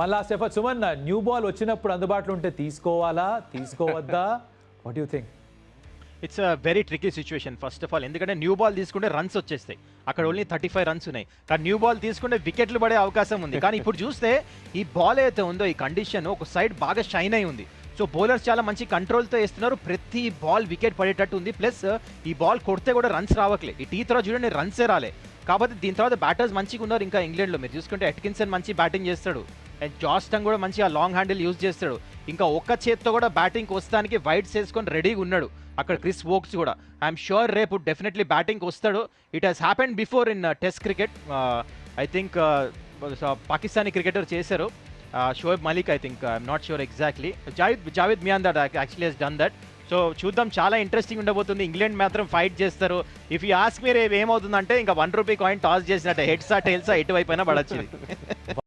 One last over Suman new ball వచ్చినప్పుడు అందుబాటులో ఉంటే తీసుకోవాలా? తీసుకోవద్దా? What you think it's a very tricky situation first of all ఎందుకంటే new ball తీసుకుంటే runs వచ్చేస్తాయి. అక్కడ ఓన్లీ థర్టీ ఫైవ్ రన్స్ ఉన్నాయి. కానీ న్యూ బాల్ తీసుకుంటే వికెట్లు పడే అవకాశం ఉంది. కానీ ఇప్పుడు చూస్తే ఈ బాల్ ఏదైతే ఉందో ఈ కండిషన్ ఒక సైడ్ బాగా షైన్ అయి ఉంది. సో బౌలర్స్ చాలా మంచి కంట్రోల్తో వేస్తున్నారు. ప్రతి బాల్ వికెట్ పడేటట్టు ఉంది. ప్లస్ ఈ బాల్ కొడితే కూడా రన్స్ రావట్లే. ఈ టీ తర్వాత చూడండి రన్సే రాలే. కాబట్టి దీని తర్వాత బ్యాటర్స్ మంచిగా ఉన్నారు. ఇంకా ఇంగ్లాండ్లో మీరు చూసుకుంటే ఎట్కిన్సన్ మంచి బ్యాటింగ్ చేస్తాడు. Eh, జాస్టన్ కూడా మంచిగా లాంగ్ హ్యాండిల్ యూజ్ చేస్తాడు. ఇంకా ఒక్క చేత్తో కూడా బ్యాటింగ్కి వస్తానికి వైట్స్ వేసుకొని రెడీగా ఉన్నాడు. అక్కడ క్రిస్ వోక్స్ కూడా. ఐఎమ్ షూర్ రేపు డెఫినెట్లీ బ్యాటింగ్కి వస్తాడు. It has happen before in test cricket I think Pakistani cricketer చేశారు. Shoaib Malik I think I'm not sure exactly Javid Javed Mian that actually he's done that so చూద్దాం. చాలా interesting ఉండబోతుంది. England మాత్రం fight చేస్తారు. If you ask మీరు ఏమవుతుందంటే ఇంకా one rupee coin toss చేసినట్టే. హెడ్సా టెల్సా ఎటువైపు అయినా పడచ్చు